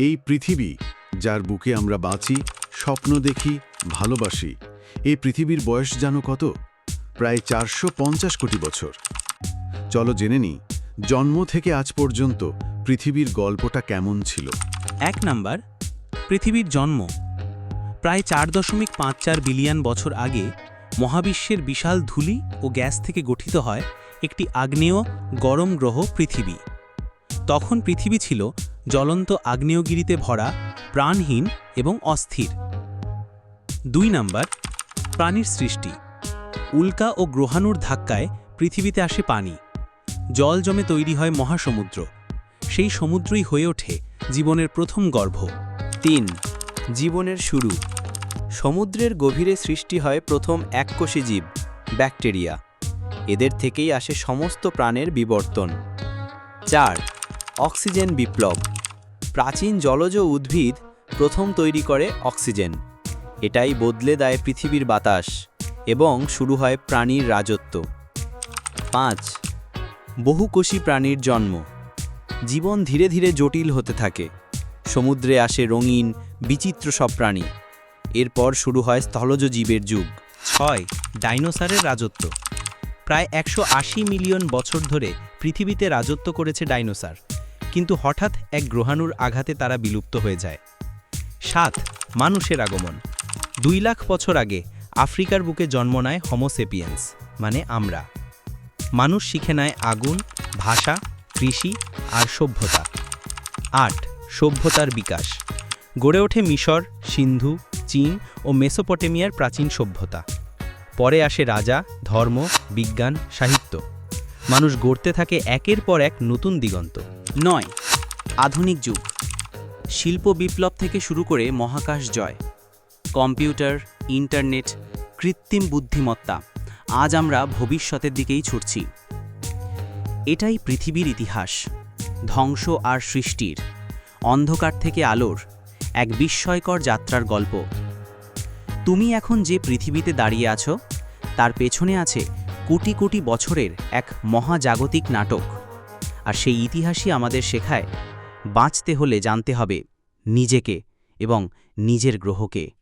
এই পৃথিবী যার বুকে আমরা বাঁচি, স্বপ্ন দেখি, ভালোবাসি, এই পৃথিবীর বয়স জানো কত? প্রায় চারশো পঞ্চাশ কোটি বছর। চলো জেনে নিই, জন্ম থেকে আজ পর্যন্ত পৃথিবীর গল্পটা কেমন ছিল? এক নাম্বার, পৃথিবীর জন্ম। প্রায় চার দশমিক পাঁচ চার বিলিয়ন বছর আগে মহাবিশ্বের বিশাল ধূলি ও গ্যাস থেকে গঠিত হয় একটি আগ্নেয় গরম গ্রহ পৃথিবী। তখন পৃথিবী ছিল জ্বলন্ত আগ্নেয়গিরিতে ভরা, প্রাণহীন এবং অস্থির। দুই নাম্বার, প্রাণীর সৃষ্টি। উল্কা ও গ্রহাণুর ধাক্কায় পৃথিবীতে আসে পানি। জল জমে তৈরি হয় মহাসমুদ্র। সেই সমুদ্রই হয়ে ওঠে জীবনের প্রথম গর্ভ। তিন, জীবনের শুরু। সমুদ্রের গভীরে সৃষ্টি হয় প্রথম এককোষী জীব, ব্যাকটেরিয়া। এদের থেকেই আসে সমস্ত প্রাণের বিবর্তন। চার, অক্সিজেন বিপ্লব। প্রাচীন জলজ উদ্ভিদ প্রথম তৈরি করে অক্সিজেন। এটাই বদলে দেয় পৃথিবীর বাতাস এবং শুরু হয় প্রাণীর রাজত্ব। পাঁচ, বহুকোষী প্রাণীর জন্ম। জীবন ধীরে ধীরে জটিল হতে থাকে। সমুদ্রে আসে রঙিন, বিচিত্র সব প্রাণী। এরপর শুরু হয় স্থলজ জীবের যুগ। ছয়, ডাইনোসারের রাজত্ব। প্রায় একশো আশি মিলিয়ন বছর ধরে পৃথিবীতে রাজত্ব করেছে ডাইনোসর। কিন্তু হঠাৎ এক গ্রহাণুর আঘাতে তারা বিলুপ্ত হয়ে যায়। সাত, মানুষের আগমন। দুই লাখ বছর আগে আফ্রিকার বুকে জন্ম নেয় হোমোসেপিয়েন্স মানে আমরা। মানুষ শিখে নেয় আগুন, ভাষা, কৃষি আর সভ্যতা। আট, সভ্যতার বিকাশ। গড়ে ওঠে মিশর, সিন্ধু, চীন ও মেসোপটেমিয়ার প্রাচীন সভ্যতা। পরে আসে রাজা, ধর্ম, বিজ্ঞান, সাহিত্য। মানুষ গড়তে থাকে একের পর এক নতুন দিগন্ত। নয়, আধুনিক যুগ। শিল্প বিপ্লব থেকে শুরু করে মহাকাশ জয়। কম্পিউটার, ইন্টারনেট, কৃত্রিম বুদ্ধিমত্তা, আজ আমরা ভবিষ্যতের দিকেই ছুটছি। এটাই পৃথিবীর ইতিহাস, ধ্বংস আর সৃষ্টির, অন্ধকার থেকে আলোর, এক বিস্ময়কর যাত্রার গল্প। তুমি এখন যে পৃথিবীতে দাঁড়িয়ে আছো, তার পেছনে আছে কোটি কোটি বছরের এক মহাজাগতিক নাটক। আর সেই ইতিহাসই আমাদের শেখায় বাঁচতে হলে জানতে হবে নিজেকে এবং নিজের গ্রহকে।